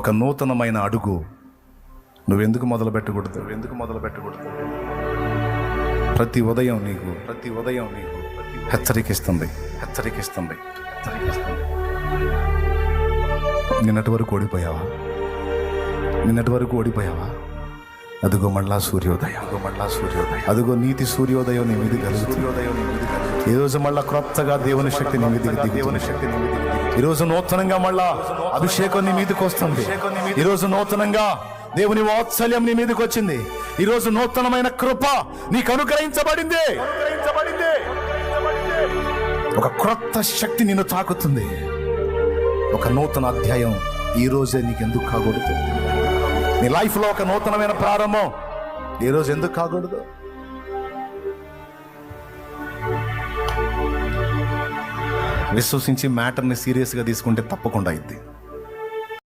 ఒక నూతనమైన అడుగు. నువ్వెందుకు మొదలు పెట్టకూడదు ఎందుకు మొదలు పెట్టకూడదు ప్రతి ఉదయం నీకు ప్రతి ఉదయం నీకు హెచ్చరికిస్తుంది హెచ్చరికిస్తుంది హెచ్చరికిస్తుంది. నిన్నటి వరకు ఓడిపోయావా? నిన్నటి వరకు ఓడిపోయావా? అదిగో మళ్ళా సూర్యోదయం. అదిగో మళ్ళా సూర్యోదయం అదిగో నీతి సూర్యోదయం నీ మీద కలుగు సూర్యోదయం ఈ రోజు మళ్ళా క్రొత్తగా దేవుని శక్తి నీ మీద దేవుని శక్తి ఈ రోజు నూతనంగా మళ్ళా అభిషేకం నీ మీదకి వస్తుంది. ఈ రోజు నూతనంగా దేవుని వాత్సల్యం నీ మీదకి వచ్చింది. ఈ రోజు నూతనమైన కృప నీకు అనుగ్రహించబడింది. ఒక క్రొత్త శక్తి నిన్ను తాకుతుంది. ఒక నూతన అధ్యాయం ఈ రోజే నీకు ఎందుకు కాకూడదు? నీ లైఫ్లో ఒక నూతనమైన ప్రారంభం. ఈ రోజు ఎందుకు కాకూడదు? విశ్వసించి మ్యాటర్ని సీరియస్గా తీసుకుంటే తప్పకుండా అయింది